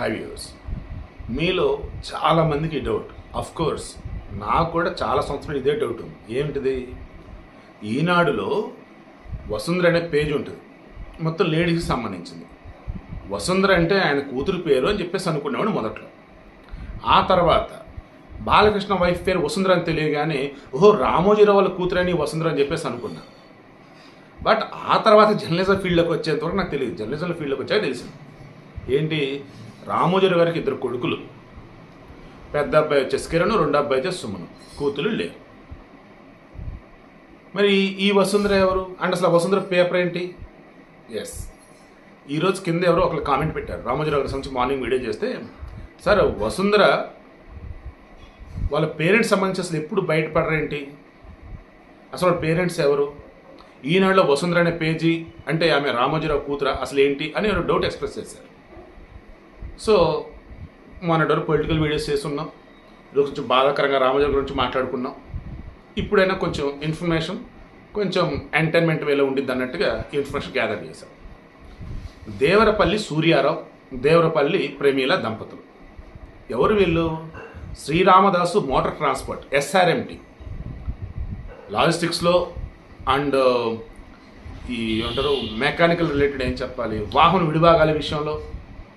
High views మీలో చాలామందికి doubt of course నాకు కూడా చాలా సంవత్సరాలు ఇదే డౌట్ ఉంది. ఏమిటిది? ఈనాడులో వసుంధర అనే పేజ్ ఉంటుంది. మొత్తం లేడీస్కి సంబంధించింది. వసుంధర అంటే ఆయన కూతురు పేరు అని చెప్పేసి అనుకునేవాడు మొదట్లో. ఆ తర్వాత బాలకృష్ణ వైఫ్ పేరు వసుంధర అని తెలియగానే ఓహో రామోజీరావు వాళ్ళ కూతురు అని వసుంధర అని చెప్పేసి అనుకున్నా. బట్ ఆ తర్వాత జర్నలిజం ఫీల్డ్లోకి వచ్చేంతవరకు నాకు తెలియదు. జర్నలిజం ఫీల్డ్లోకి వచ్చాక తెలిసింది. ఏంటి? రామోజీరావు గారికి ఇద్దరు కొడుకులు. పెద్ద అబ్బాయి వచ్చేసి కిరణ్ రెండు అబ్బాయి వచ్చేసి సుమను. కూతులు లేరు. మరి ఈ వసుంధర ఎవరు? అండ్ అసలు వసుంధర పేపర్ ఏంటి? ఎస్ ఈరోజు కింద ఎవరో ఒకరు కామెంట్ పెట్టారు. రామోజీరావు గారి సంబంధించి మార్నింగ్ వీడియో చేస్తే సార్ వసుంధర వాళ్ళ పేరెంట్స్ సంబంధించి అసలు ఎప్పుడు బయటపడరేంటి? అసలు వాళ్ళ పేరెంట్స్ ఎవరు? ఈనాడులో వసుంధర అనే పేజీ అంటే ఆమె రామోజీరావు కూతురా? అసలు ఏంటి? అని డౌట్ ఎక్స్ప్రెస్ చేశారు. సో మన డోర్ పొలిటికల్ వీడియోస్ చేస్తున్నాం. ఈరోజు కొంచెం బాధాకరంగా రామోజీరావు గురించి మాట్లాడుకున్నాం. ఇప్పుడైనా కొంచెం ఇన్ఫర్మేషన్ కొంచెం ఎంటర్టైన్మెంట్ వేలో ఉండిద్ది అన్నట్టుగా ఇన్ఫర్మేషన్ గ్యాదర్ చేశాం. దేవరపల్లి సూర్యారావు దేవరపల్లి ప్రేమీల దంపతులు. ఎవరు వీళ్ళు? శ్రీరామదాసు మోటార్ ట్రాన్స్పోర్ట్ ఎస్ఆర్ఎంటి లాజిస్టిక్స్లో అండ్ ఈ ఏమంటారు మెకానికల్ రిలేటెడ్ ఏం చెప్పాలి? వాహన విడిభాగాల విషయంలో.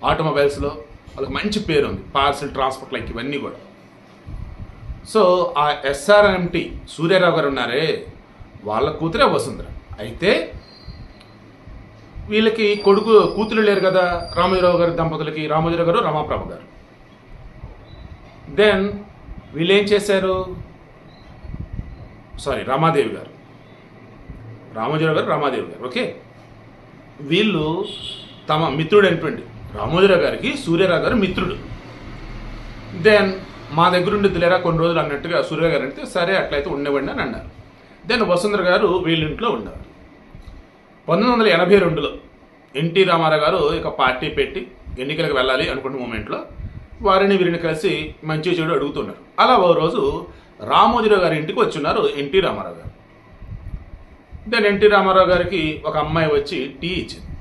ఆటోమొబైల్స్లో వాళ్ళకి మంచి పేరు ఉంది పార్సిల్ ట్రాన్స్పోర్ట్ లైక్ ఇవన్నీ కూడా. సో ఆ ఎస్ఆర్ఎంటి సూర్యారావు గారు ఉన్నారే వాళ్ళ కూతురే వసుంధర. అయితే వీళ్ళకి కొడుకు కూతురు లేరు కదా రామోజీరావు గారి దంపతులకి రామోజీరావు గారు రమాప్రభ గారు. దెన్ వీళ్ళు ఏం చేశారు? సారీ రామాదేవి గారు. రామోజీరావు గారు రామాదేవి గారు ఓకే? వీళ్ళు తమ మిత్రుడు అయినటువంటి రామోజీరావు గారికి సూర్యరావు గారు మిత్రుడు. దెన్ మా దగ్గర ఉండి లేరా కొన్ని రోజులు అన్నట్టుగా సూర్య గారు అంటే సరే అట్లయితే ఉండేవండి అని అన్నారు. దెన్ వసుంధర గారు వీళ్ళింట్లో ఉన్నారు. పంతొమ్మిది వందల ఎనభై రెండులో ఎన్టీ రామారావు గారు ఇక పార్టీ పెట్టి ఎన్నికలకు వెళ్ళాలి అనుకున్న మూమెంట్లో వారిని వీరిని కలిసి మంచి చెడు అడుగుతున్నారు. అలా ఓ రోజు రామోజీరావు గారి ఇంటికి వచ్చున్నారు ఎన్టీ రామారావు గారు. దెన్ ఎన్టీ రామారావు గారికి ఒక అమ్మాయి వచ్చి టీ ఇచ్చింది.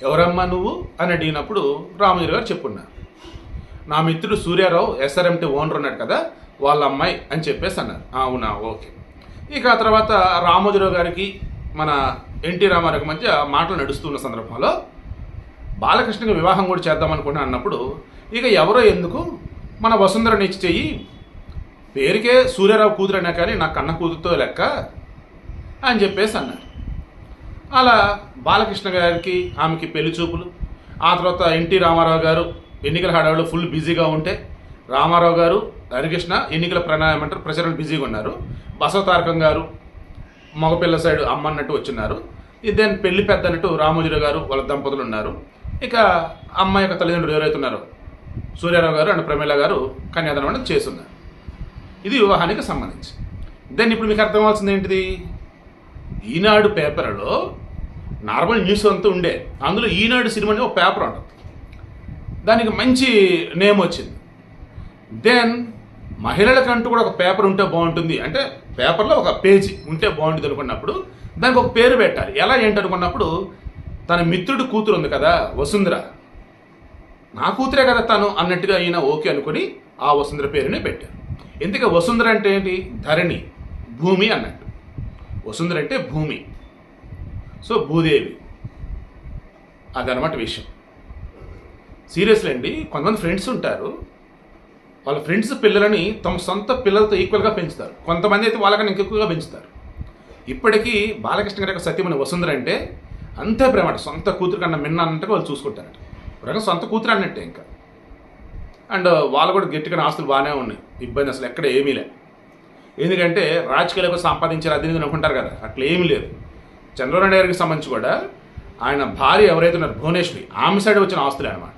ఎవరమ్మా నువ్వు? అని అడిగినప్పుడు రామోజీరావు గారు చెప్పున్నారు నా మిత్రుడు సూర్యారావు ఎస్ఆర్ఎంటీ ఓనర్ ఉన్నాడు కదా వాళ్ళ అమ్మాయి అని చెప్పేసి అన్నారు. అవునా ఓకే. ఇక ఆ తర్వాత రామోజీరావు గారికి మన ఎన్టీ రామారావు మధ్య మాటలు నడుస్తున్న సందర్భంలో బాలకృష్ణకి వివాహం కూడా చేద్దాం అనుకున్నా అన్నప్పుడు ఇక ఎవరో ఎందుకు మన వసుంధరని ఇచ్చి చెయ్యి పేరుకే సూర్యారావు కూతురు అయినా కానీ నా కన్న కూతురుతో లెక్క అని చెప్పేసి అన్నారు. అలా బాలకృష్ణ గారికి ఆమెకి పెళ్ళి చూపులు. ఆ తర్వాత ఎన్టీ రామారావు గారు ఎన్నికల హడావిలో ఫుల్ బిజీగా ఉంటే రామారావు గారు హరికృష్ణ ఎన్నికల ప్రణాళిక అంటారు ప్రచారం బిజీగా ఉన్నారు. బసవతారకం గారు మగపిల్ల సైడ్ అమ్మ అన్నట్టు వచ్చిన్నారు దెన్ పెళ్ళి పెద్ద అన్నట్టు రామోజీరావు గారు వాళ్ళ దంపతులు ఉన్నారు. ఇక అమ్మాయి యొక్క తల్లిదండ్రులు ఎవరైతే ఉన్నారో సూర్యారావు గారు అండ్ ప్రమీల గారు కన్యాదానం అనేది చేస్తున్నారు ఇది వివాహానికి సంబంధించి. దెన్ ఇప్పుడు మీకు అర్థం అవ్వాల్సింది ఏంటిది? ఈనాడు పేపర్లో నార్మల్ న్యూస్ అంతా ఉండే. అందులో ఈనాడు సినిమా అని ఒక పేపర్ ఉంటుంది. దానికి మంచి నేమ్ వచ్చింది. దెన్ మహిళలకంటూ కూడా ఒక పేపర్ ఉంటే బాగుంటుంది. అంటే పేపర్లో ఒక పేజీ ఉంటే బాగుంటుంది అనుకున్నప్పుడు దానికి ఒక పేరు పెట్టాలి. ఎలా ఏంటి అనుకున్నప్పుడు తన మిత్రుడు కూతురు ఉంది కదా వసుంధర. నా కూతురే కదా తను అన్నట్టుగా ఈయన ఓకే అనుకుని ఆ వసుంధర పేరునే పెట్టారు. ఎందుకంటే వసుంధర అంటే ఏంటి? ధరణి భూమి అన్నట్టు. వసుంధర అంటే భూమి. సో భూదేవి. అదనమాట విషయం. సీరియస్లీ అండి కొంతమంది ఫ్రెండ్స్ ఉంటారు. వాళ్ళ ఫ్రెండ్స్ పిల్లలని తమ సొంత పిల్లలతో ఈక్వల్గా పెంచుతారు. కొంతమంది అయితే వాళ్ళకన్నా ఇంకెక్కువగా పెంచుతారు. ఇప్పటికీ బాలకృష్ణ గారి యొక్క సత్యమని వసుంధర అంటే అంతే ప్రేమ సొంత కూతురు కన్నా మిన్న అన్నట్టుగా వాళ్ళు చూసుకుంటారట. ఒక సొంత కూతురు అన్నట్టే ఇంకా. అండ్ వాళ్ళు కూడా గట్టిగా ఆస్తులు బాగానే ఉన్నాయి. ఇబ్బంది అసలు ఎక్కడ ఏమీ లేదు. ఎందుకంటే రాజకీయాలకు సంపాదించారు అది అనుకుంటారు కదా అట్లా ఏమీ లేదు. చంద్రబాబు నాయుడు గారికి సంబంధించి కూడా ఆయన భార్య ఎవరైతే ఉన్నారు భువనేశ్వరి ఆమె సైడ్ వచ్చిన ఆస్తులే అనమాట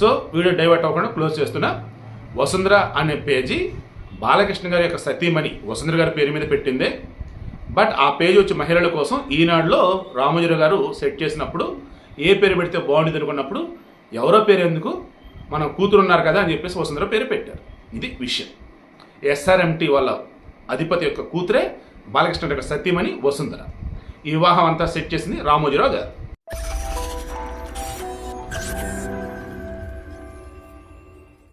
సో వీడియో డైవర్ట్ అవ్వకుండా క్లోజ్ చేస్తున్నా వసుంధర అనే పేజీ బాలకృష్ణ గారి యొక్క సతీమణి వసుంధర గారి పేరు మీద పెట్టిందే. బట్ ఆ పేజీ వచ్చి మహిళల కోసం ఈనాడులో రామోజీరావు గారు సెట్ చేసినప్పుడు ఏ పేరు పెడితే బాగుంటుంది అనుకున్నప్పుడు ఎవరో పేరు ఎందుకు? మనం కూతురున్నారు కదా అని చెప్పేసి వసుంధర పేరు పెట్టారు. ఇది విషయం. ఎస్ఆర్ఎంటి వాళ్ళ అధిపతి యొక్క కూతురే బాలకృష్ణ యొక్క సత్యమణి వసుంధర. ఈ వివాహం అంతా సెట్ చేసింది రామోజీరావు గారు.